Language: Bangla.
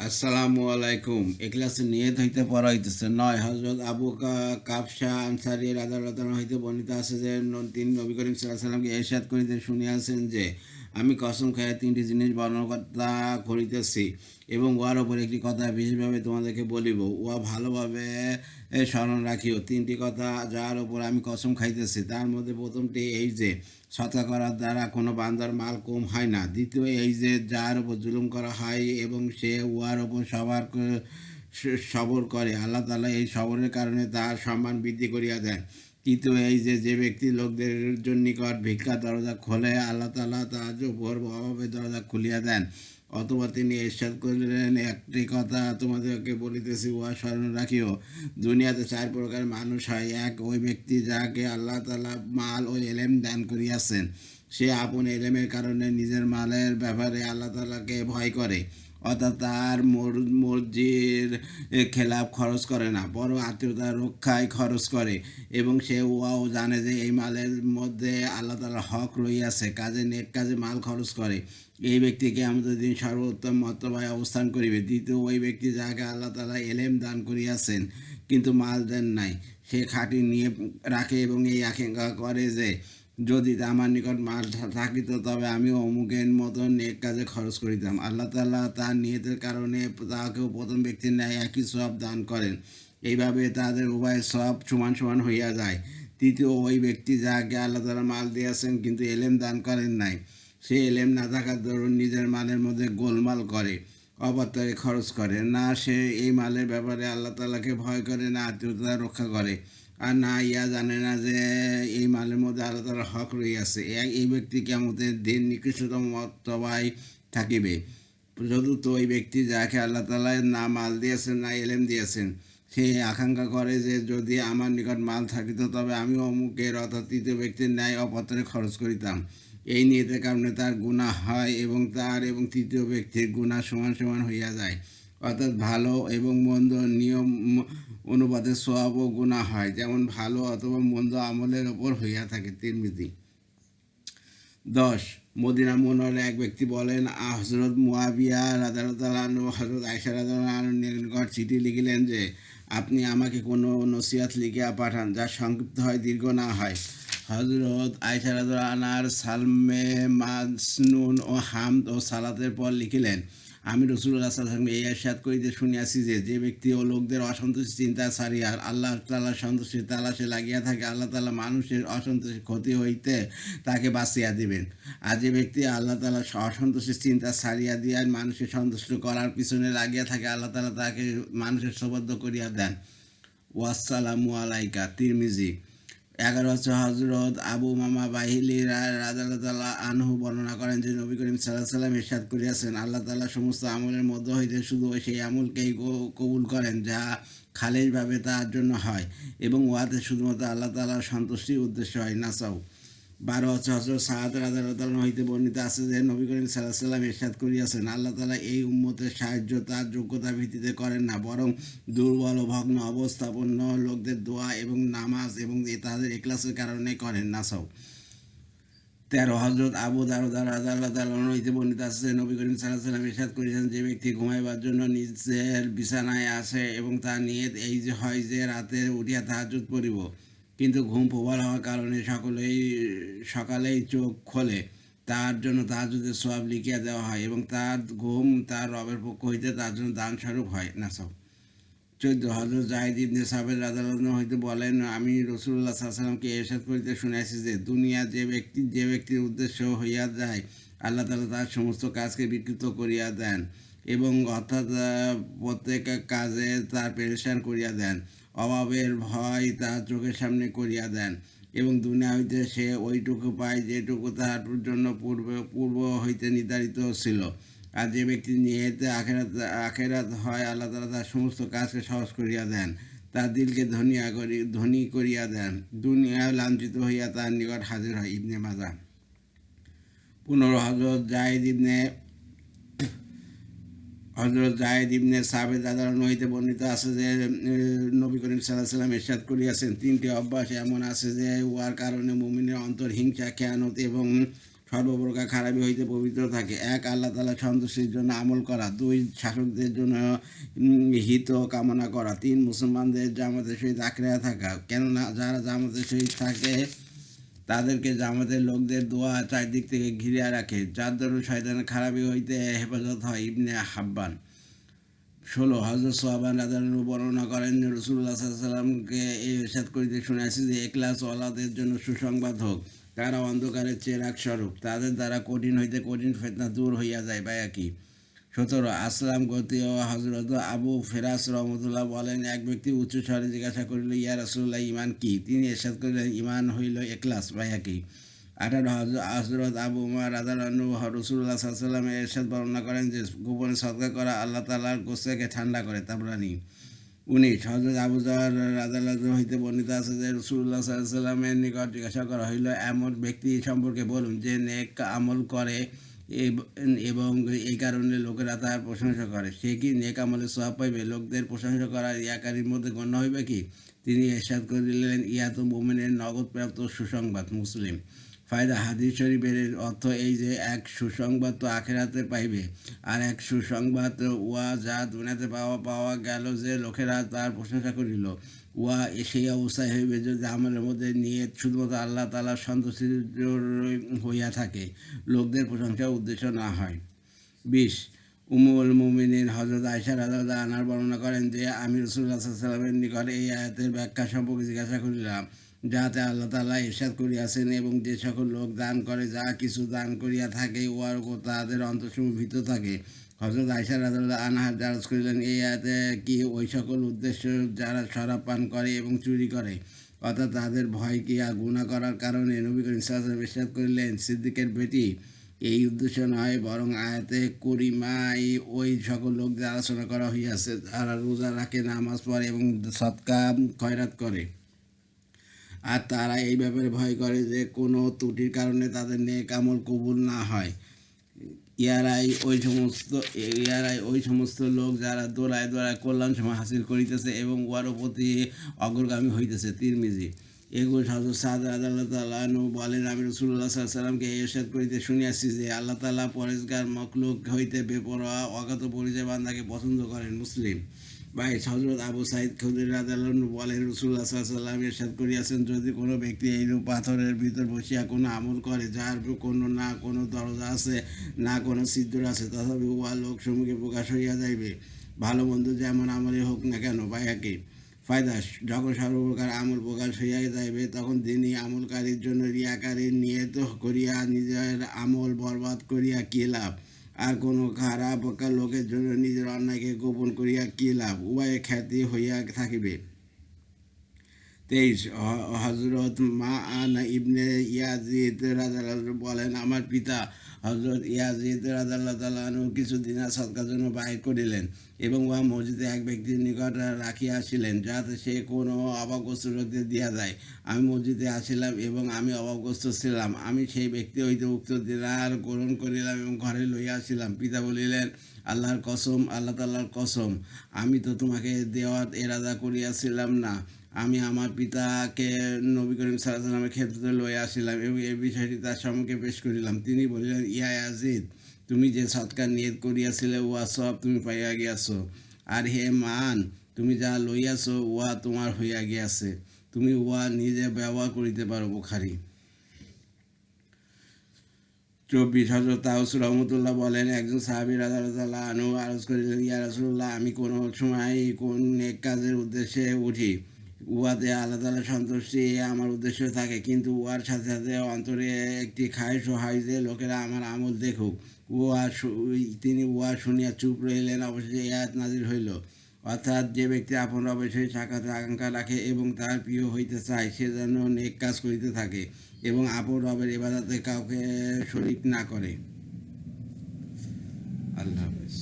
আসসালামু আলাইকুম। এ ক্লাসে নিয়ত হইতে পড়া হইতেছে। নয় হজরত আবু কা- আনসারি আনসারি রাজারত হইতে বর্ণিত আছে যে, তিনি নবী করিম সাল্লাহ সাল্লামকে এরশাদ করিতে শুনিয়াছেন যে আমি কসম খাইয়া তিনটি জিনিস বর্ণনা করিতেছি এবং উহার ওপর একটি কথা বিশেষভাবে তোমাদেরকে বলিব। উহা ভালোভাবে স্মরণ রাখিও। তিনটি কথা যার ওপর আমি কসম খাইতেছি, তার মধ্যে প্রথমটি এই যে, সৎকা করার দ্বারা কোনো বান্দার মাল কম হয় না। দ্বিতীয় এই যে, যার ওপর জুলুম করা হয় এবং সে উহার ওপর সবার সবর করে, আল্লাহ তালা এই সবরের কারণে তার সম্মান বৃদ্ধি করিয়া দেন। তৃতীয় এই যে যে ব্যক্তি লোকদের জন্য নিকট ভিক্ষা দরজা খোলে, আল্লাহ তালা তার উপর অভাবে দরজা খুলিয়া দেন। অথবা তিনি এরশাদ করলেন, একটি কথা তোমাদেরকে বলিতেছি, উহা স্মরণ রাখিও। দুনিয়াতে চার প্রকার মানুষ হয়। এক, ওই ব্যক্তি যাকে আল্লাহ তালা মাল ও এলেম দান করিয়াছেন। সে আপন এলেমের কারণে নিজের মালের ব্যাপারে আল্লাহ তালাকে ভয় করে। অর্থাৎ তার মর- মর্জির খেলাফ খরচ করে না বড় আত্মীয়তা রক্ষায় খরচ করে। এবং সে উহাও জানে যে এই মালের মধ্যে আল্লাহ তালার হক রইয়াছে কাজে নেক কাজে মাল খরচ করে। এই ব্যক্তিকে আমাদের দিন সর্বোত্তম মর্তবায় অবস্থান করিবে, দ্বিতীয় ওই ব্যক্তি যাকে আল্লাহ তালা এলেম দান করিয়াছেন, কিন্তু মাল দেন নাই। সে খাঁটি নিয়ে রাখে এবং এই আকাঙ্ক্ষা করে যে যদি আমার নিকট মাল থাকিত, তবে আমি অমুকের মতো নেক কাজে খরচ করিতাম। আল্লাহ তাল্লাহ তার নিয়তের কারণে তাকেও প্রথম ব্যক্তির ন্যায় একই সব দান করেন। এইভাবে তাদের উভয় সব সমান সমান হইয়া যায়। তৃতীয়, ওই ব্যক্তি যাকে আল্লাহ তালা মাল দিয়েছেন কিন্তু এলেম দান করেন নাই, সে এলেম না থাকার দরুন নিজের মালের মধ্যে গোলমাল করে অবাত্তরে খরচ করে। না সে এই মালের ব্যাপারে আল্লাহ তালাকে ভয় করে, না আত্মীয়তা রক্ষা করে। আর না ইয়া জানে না যে এই মালের মধ্যে আল্লাহ তালার হক রইয়াছে এই ব্যক্তি কেমতের দিন নিকৃষ্টতম মর্তবায় থাকিবে। চতুর্থ ওই ব্যক্তি যাকে আল্লাহ তালা না মাল দিয়েছেন, না এলেম দিয়েছেন, সে আকাঙ্ক্ষা করে যে যদি আমার নিকট মাল থাকিত, তবে আমি অমুকের অর্থাৎ তৃতীয় ব্যক্তির ন্যায় অপত্রে খরচ করিতাম। এই নিয়তের কারণে তার গুণা হয় এবং তার এবং তৃতীয় ব্যক্তির গুণা সমান সমান হইয়া যায়। অর্থাৎ ভালো এবং মন্দ নিয়ম অনুপাতে সব ও গুণা হয়। যেমন ভালো অথবা মন্দ আমলের ওপর হইয়া থাকে তিরমিতি দশ, মদিনা মনোহরে এক ব্যক্তি বলেন হজরত মুয়াবিয়া রাজারতালানু হজরত আয়সা রাজার চিঠি লিখিলেন যে, আপনি আমাকে কোনো নসিয়াত লিখিয়া পাঠান যা সংক্ষিপ্ত হয়, দীর্ঘ না হয়। হজরত আয়সা রাজার সালমে মাসনুন ও হামদ ও সালাতের পর লিখিলেন আমি রসুল্লাহ সাল্লাম এই আশাদ করিতে শুনিয়াছি যে যে ব্যক্তি ও লোকদের অসন্তোষ চিন্তা ছাড়িয়া আল্লাহ তাল্লাহ সন্তোষের তালাশে লাগিয়া থাকে, আল্লাহ তাল্লাহ মানুষের অসন্তোষের ক্ষতি হইতে তাকে বাঁচিয়া দিবেন। আর যে ব্যক্তি আল্লাহ তাল্লাহ অসন্তোষের চিন্তা ছাড়িয়া দিয়া মানুষের সন্তুষ্ট করার পিছনে লাগিয়া থাকে, আল্লাহ তাল্লাহ তাকে মানুষের সবদ্ধ করিয়া দেন। ওয়াসালামু আলাইকা। তিরমিজি এগারো হচ্ছে হজরত আবু মামা বাহিলি রাজাল্লাহ আনহু বর্ণনা করেন যে নবী করিম সাল্লাহ সাল্লাম ইরশাদ করিয়াছেন, আল্লাহ তাল্লাহ সমস্ত আমলের মধ্য হইতে শুধু সেই আমলকেই কবুল করেন যা খালেজভাবে তার জন্য হয় এবং উহাতে শুধুমাত্র আল্লাহ তালার সন্তুষ্টির উদ্দেশ্য হয় নাসাও বারো হচ্ছে হজরত সাহাদ রাজাল্লাহ হইতে বর্ণিত আছে যে, নবী করিম সাল্লাহ সাল্লাম ইরশাদ করিয়াছেন, আল্লাহ তালা এই উম্মতের সাহায্য, তার যোগ্যতা ভিত্তিতে করেন না, বরং দুর্বল ও ভগ্ন, অবস্থাপন্ন লোকদের দোয়া এবং নামাজ এবং তাদের এক্লাসের কারণে করেন নাসাও তেরো হজরত আবু দারুদার রাজা আল্লাহ হইতে বর্ণিত আছে যে, নবী করিম সাল্লাহ সাল্লাম ইরশাদ করেছেন যে ব্যক্তি ঘুমাইবার জন্য নিজের বিছানায় আসে এবং তার নিয়ত এই যে হয় যে, রাতে উঠিয়া তাহাজুদ পড়িব। কিন্তু ঘুম প্রবল হওয়ার কারণে সকলেই, সকালেই চোখ খোলে। তার জন্য তার যদি সব লিখিয়া দেওয়া হয় এবং তার ঘুম তার রবের পক্ষ হইতে তার জন্য দান স্বরূপ হয় না সব চোদ্দ হজরত জাহিদ ইবনে সাবের রাজালন হইতে বলেন, আমি রসুল্লাহ সাল্লামকে এরশাদ করিতে শুনেছি যে, দুনিয়া যে ব্যক্তি, যে ব্যক্তির উদ্দেশ্য হইয়া যায়, আল্লাহ তালা তার সমস্ত কাজকে বিকৃত করিয়া দেন এবং অর্থাৎ প্রত্যেক কাজে তার পেরেশান করিয়া দেন। অভাবের ভয় তার চোখের সামনে করিয়া দেন এবং দুনিয়া হইতে সে ওইটুকু পায় যেটুকু তাহার জন্য পূর্বে, পূর্ব হইতে নির্ধারিত ছিল। আর যে ব্যক্তি নিয়েতে আখেরাত আখেরাত হয়, আল্লাহ তালা তার সমস্ত কাজকে সহজ করিয়া দেন, তার দিলকে ধনিয়া করি ধনী করিয়া দেন। দুনিয়া লাঞ্ছিত হইয়া তার নিকট হাজির হয় ইবনে মাজা। পুনর হজরত জাহিদ ইবনে হজরত জাহেদ ইবনে সাবেদ আদালন হইতে বর্ণিত আছে যে নবী করিম সাল্লাহ সাল্লাম এরশাদ করিয়াছেন। তিনটি অভ্যাস এমন আছে যে, উহার কারণে মুমিনের অন্তর হিংসা, খেয়ানত এবং সর্বপ্রকার খারাপি হইতে পবিত্র থাকে। এক, আল্লাহ তালা সন্তুষ্টির জন্য আমল করা। দুই, শাসকদের জন্য হিত কামনা করা। তিন, মুসলমানদের জামাতের সহিত আঁকড়ে থাকা। কেননা, যারা জামাতের সহিত থাকে তাদেরকে জামাতের লোকদের দোয়া চারদিক থেকে ঘিরে রাখে। যার দরুন শয়তানের খারাপি হইতে হেফাজত হয় ইবনে হাব্বান। ষোলো হজরত সোহাবান রাজানু বর্ণনা করেন রসুল্লাহ সাল্লামকে এই ইরশাদ করিতে শুনেছি যে একলাস ওয়ালাদের জন্য সুসংবাদ হোক। তারা অন্ধকারের চেরাক স্বরূপ। তাদের দ্বারা কঠিন হইতে কঠিন ফেতনা দূর হইয়া যায় বা একই সতেরো আসলাম গতীয় হজরত আবু ফেরাস রহমতুল্লাহ বলেন, এক ব্যক্তি উচ্চ স্বরে জিজ্ঞাসা করিল, ইয়া রসুল্লাহ ইমান কি? তিনি এরশাদ করিলেন ইমান হইল একলাস বা একই আঠারো হজরত আবু উমার রাজানু রসুল্লাহ সাল্লামের এরশাদ বর্ণনা করেন যে, গোপনে সৎকার করা আল্লাহ তালার গোসাকে ঠান্ডা করে তাবরানি উনিশ হজরত আবু জাহার রাজাল্লাহ হইতে বর্ণিত আছে যে রসুল্লাহ সাল্লামের নিকট জিজ্ঞাসা করা হইল, এমন ব্যক্তি সম্পর্কে বলুন যে নেক আমল করে এব- এই কারণে লোকেরা তার প্রশংসা করে। সে কি নেকামলে সব পাইবে? লোকদের প্রশংসা করা ইয়াকারীর মধ্যে গণ্য হইবে কি? তিনি এরশাদ করিলেন ইয়া তো মোমেনের নগদ প্রাপ্ত সুসংবাদ, মুসলিম। ফায়দা হাদিস শরীফের অর্থ এই যে এক সুসংবাদ তো আখেরাতে পাইবে। আর এক সুসংবাদ উহা যা দুনিয়াতে পাওয়া পাওয়া গেল যে লোকেরা তার প্রশংসা করিল। উহা সেই অবস্থায় হইবে যদি আমাদের মধ্যে নিয়ে শুধুমাত্র আল্লাহ তালার সন্তুষ্টির হইয়া থাকে, লোকদের প্রশংসা উদ্দেশ্য না হয়। বিশ উমুল মুমিনিন হজরত আয়সা রাজা আনার বর্ণনা করেন যে, আমি রসুল্লাহ সাল্লামের নিকট এই আয়াতের ব্যাখ্যা সম্পর্কে জিজ্ঞাসা করিলাম। যাতে আল্লাহ তালা ইরশাদ করিয়াছেন এবং যে সকল লোক দান করে, যা কিছু দান করিয়া থাকে উপর তাদের অন্তঃসমূহ ভীত থাকে। হজরত আয়সা রাজা আনহার জারজ করিলেন, এই আয়াতে কি ওই সকল উদ্দেশ্য যারা শরাব পান করে এবং চুরি করে? অর্থাৎ তাদের ভয় কি আর গুণা করার কারণে? নবী করিম আলাইহি বিশ্বাস করিলেন, সিদ্দিকের বেটি, এই উদ্দেশ্য নয়, বরং আয়াতে করিমাই ওই সকল লোকদের আলোচনা করা হইয়াছে, যারা রোজা রাখে, নামাজ পড়ে এবং সৎকা খয়রাত করে। আর তারা এই ব্যাপারে ভয় করে যে কোনো ত্রুটির কারণে তাদের নেক আমল কবুল না হয়। ইয়ারাই ওই সমস্ত, ইয়ারাই ওই সমস্ত লোক যারা দোড়ায় দোড়ায় কল্যাণ সময় হাসিল করিতেছে এবং উহার প্রতি অগ্রগামী হইতেছে। তিরমিজি, এগুলো হজরত সাদ আল্লাহ তালু বলেন, আমি রসুল্লাহ সাল্লামকে এরশাদ করিতে শুনিয়াছি যে আল্লাহ তালা পরেশগার মখলুক হইতে বেপরোয়া অগাত পরিচয় বান্দাকে পছন্দ করেন মুসলিম। ভাই হজরত আবু সাইদ খুদির রাজালন বলেন রসুল্লাহ সাল্লাম এরশাদ করিয়াছেন, যদি কোনো ব্যক্তি এইরূপ পাথরের ভিতর বসিয়া কোনো আমল করে, যার কোনো না কোনো দরজা আছে, না কোনো ছিদ্র আছে, তথাপি উহা লোক সম্মুখে প্রকাশ হইয়া যাইবে। ভালো মন্দ যেমন আমলই হোক না কেন, ভাই, একই। ফায়দা, যখন সর্বপ্রকার আমল প্রকাশ হইয়া যাইবে, তখন তিনি আমলকারীর জন্য রিয়াকারীর নিয়ত করিয়া নিজের আমল বরবাদ করিয়া কি লাভ? আর কোন খারাপ লোকের জন্য নিজের অন্যায়কে গোপন করিয়া কি লাভ? উভয়ে খ্যাতি হইয়া থাকিবে। তেইশ হজরত মা আনা ইবনে ইয়াজিদ রাজা বলেন, আমার পিতা হজরত ইয়াজিদ রাজাল্লাহ তালু কিছু দিনার সৎকার জন্য বাইর করিলেন এবং উহা মসজিদে এক ব্যক্তির নিকট রাখিয়া আসিলেন যাতে সে কোনো অভাবগ্রস্ত লোকদের দিয়া যায়। আমি মসজিদে আসিলাম এবং আমি অভাবগ্রস্ত ছিলাম। আমি সেই ব্যক্তি হইতে উক্ত দিনার গ্রহণ করিলাম এবং ঘরে লইয়া আসিলাম। পিতা বলিলেন, আল্লাহর কসম, আল্লাহ তাল্লাহর কসম, আমি তো তোমাকে দেওয়ার এরাদা করিয়াছিলাম না। আমি আমার পিতাকে নবী করিম সাল্লামের ক্ষেত্রে লয়ে আসিলাম এবং এই বিষয়টি তার সম্মুখে পেশ করিলাম। তিনি বলিলেন, ইয়া আজিদ তুমি যে সৎকার নিয়ত করিয়াছিলে, উহা সব তুমি পাইয়া গিয়াছ। আর হে মান, তুমি যা লইয়াছ, উহা তোমার হইয়া গিয়াছে। তুমি উহা নিজে ব্যবহার করিতে পারো, বুখারি। চব্বিশ হজরত তাউস রহমতুল্লাহ বলেন, একজন সাহাবি রাজা রাজাল্লাহ আনু আরজ করিলেন, ইয়া রসুল্লাহ আমি কোনো সময় কোন নেক কাজের উদ্দেশ্যে উঠি উহাতে আল্লাহ তালা সন্তুষ্টি আমার উদ্দেশ্য থাকে, কিন্তু উহার সাথে সাথে অন্তরে একটি খায়স হয় যে লোকেরা আমার আমল দেখুক। উহা তিনি উহা শুনিয়া চুপ রইলেন অবশেষে এই আয়াত নাজির হইল। অর্থাৎ যে ব্যক্তি আপন অবশ্যই সাক্ষাতে আকাঙ্ক্ষা রাখে এবং তার প্রিয় হইতে চায়, সে যেন নেক কাজ করিতে থাকে এবং আপন রবের এবাদাতে কাউকে শরিক না করে। আল্লাহ হাফেজ।